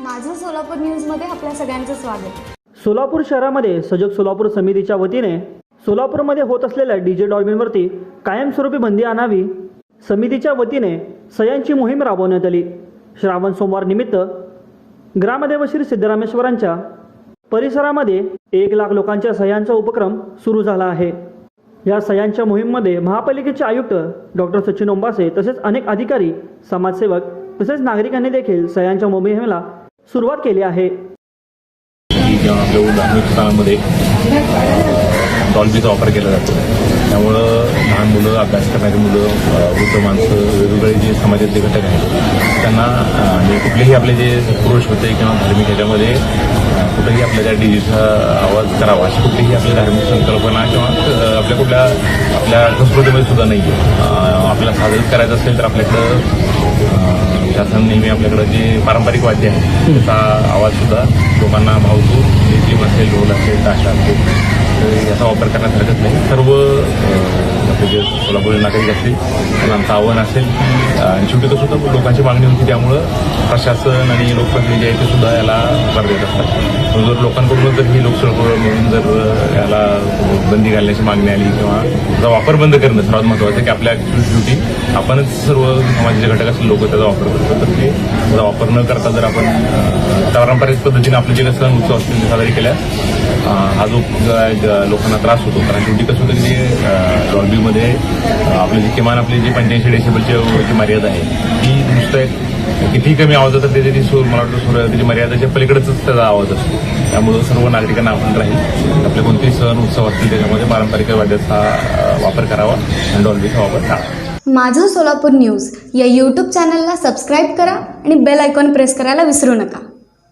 माझं सोलापूर न्यूजमध्ये आपल्या सगळ्यांचं स्वागत. सोलापूर शहरामध्ये सजग सोलापूर समितीच्या वतीने सोलापूरमध्ये होत असलेल्या डीजे डॉल्बिनवरती कायमस्वरूपी बंदी आणावी समितीच्या वतीने सह्यांची मोहीम राबवण्यात आली. श्रावण सोमवार निमित्त ग्रामदेव श्री सिद्धरामेश्वरांच्या परिसरामध्ये एक लाख लोकांच्या सह्यांचा उपक्रम सुरू झाला आहे. या सह्यांच्या मोहीममध्ये महापालिकेचे आयुक्त डॉक्टर सचिन ओंबासे तसेच अनेक अधिकारी समाजसेवक तसेच नागरिकांनी देखील सह्यांच्या मोहिमेला सुरुवात केली आहे. आपल्या धार्मिक स्थानामध्ये डॉल्बीचा वापर केला जातो. त्यामुळं लहान मुलं अभ्यास करणारी मुलं वृद्ध माणसं वेगवेगळे जे समाजातले घटक आहेत त्यांना म्हणजे कुठलेही आपले जे पुरुष होते किंवा धार्मिक ह्याच्यामध्ये कुठेही आपल्या त्या डीजेचा आवाज करावा अशी कुठलीही आपली धार्मिक संकल्पना किंवा आपल्या कुठल्या आपल्या संस्कृतीमध्ये सुद्धा नाही आहे आपल्याला साजरं करायचं असेल तर आपल्याकडं शासन नेहमी आपल्याकडं जे पारंपरिक वाद्य आहे त्याचा आवाज सुद्धा लोकांना भावतो. लेझिम असेल ढोल असेल ताशा असेल तर याचा वापर करण्यास हरकत नाही. सर्व जे सोलापूर नागरिक असतील त्यांना आमचं आव्हान असेल आणि शेवटी कसं होतं लोकांची मागणी होती त्यामुळं प्रशासन आणि लोकप्रतिनिधी आहे ते सुद्धा याला होकार देत असतात. जर लोकांकडून जर ही लोकसभा म्हणून जर याला बंदी घालण्याची मागणी आली किंवा त्याचा वापर बंद करणं सर्वात महत्त्वाचं की आपल्या ड्युटी आपणच सर्व समाजाचे घटक असले लोक त्याचा वापर करतो तर ते त्याचा वापर न करता जर आपण पारंपरिक पद्धतीने आपले जे सण उत्सव असतील ते साजरे केल्यास हा जो लोकांना त्रास होतो. कारण शेवटी कसं होतं की जे आपले जी किमान आपली जी पंच्याऐंशी डेसिबलची जी मर्यादा आहे ती नुसतं एक कितीही कमी आवाज होता त्याची ती सूर मला वाटतं सूर त्याची मर्यादाच्या पलीकडेच त्याचा आवाज असतो. त्यामुळं सर्व नागरिकांना आपण राहील आपले कोणतेही सण उत्सव असतील त्याच्यामध्ये पारंपरिक वाद्याचा वापर करावा आणि डॉल्बीचा वापर टाळावा. माझं सोलापूर न्यूज या यूट्यूब चॅनलला सबस्क्राईब करा आणि बेल आयकॉन प्रेस करायला विसरू नका.